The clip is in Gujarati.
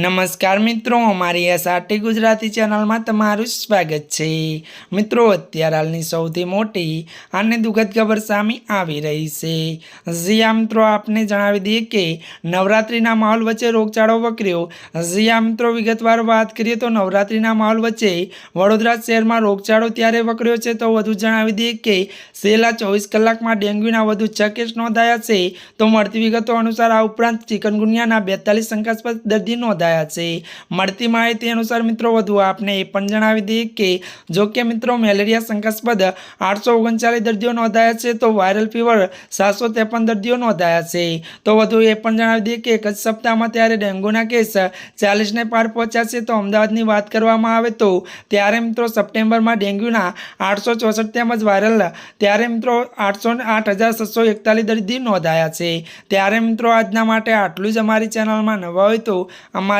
નમસ્કાર મિત્રો, અમારી એસઆરટી ગુજરાતી ચેનલમાં તમારું સ્વાગત છે. મિત્રો, અત્યારે હાલની સૌથી મોટી અને દુઃખદ ખબર સામે આવી રહી છે. જીયા મિત્રો, આપને જણાવી દઈએ કે નવરાત્રિના માહોલ વચ્ચે રોગચાળો વકર્યો. જીયા મિત્રો, વિગતવાર વાત કરીએ તો નવરાત્રિના માહોલ વચ્ચે વડોદરા શહેરમાં રોગચાળો ત્યારે વકર્યો છે. તો વધુ જણાવી દઈએ કે છેલ્લા ચોવીસ કલાકમાં ડેન્ગ્યુના વધુ છ કેસ નોંધાયા છે. તો મળતી વિગતો અનુસાર આ ઉપરાંત ચિકનગુનિયાના બેતાલીસ શંકાસ્પદ દર્દી નોંધાયા છે. મળતી માહિતી અનુસાર મિત્રો, વધુ આપને એ પણ જણાવી દઈએ કે, જો કે મિત્રો, મેલેરિયા શંકાસ્પદ આઠસો ઓગણચાલીસ દર્દીઓ નોંધાયા છે, તો વાયરલ ફીવર સાતસો ત્રેપન દર્દીઓ નોંધાયા છે. તો વધુ એ પણ જણાવી દઈએ કે, એક જ સપ્તાહમાં ત્યારે ડેન્ગ્યુના કેસ ચાલીસને પાર પહોંચ્યા છે, તો અમદાવાદની વાત કરવામાં આવે તો, ત્યારે મિત્રો, સપ્ટેમ્બરમાં ડેન્ગ્યુના આઠસો ચોસઠ તેમજ વાયરલ ત્યારે મિત્રો, આઠસો આઠ હજાર છસો એકતાલીસ દર્દી નોંધાયા છે. ત્યારે મિત્રો, આજના માટે આટલું જ અમારી ચેનલમાં નવા હોય તો અમારી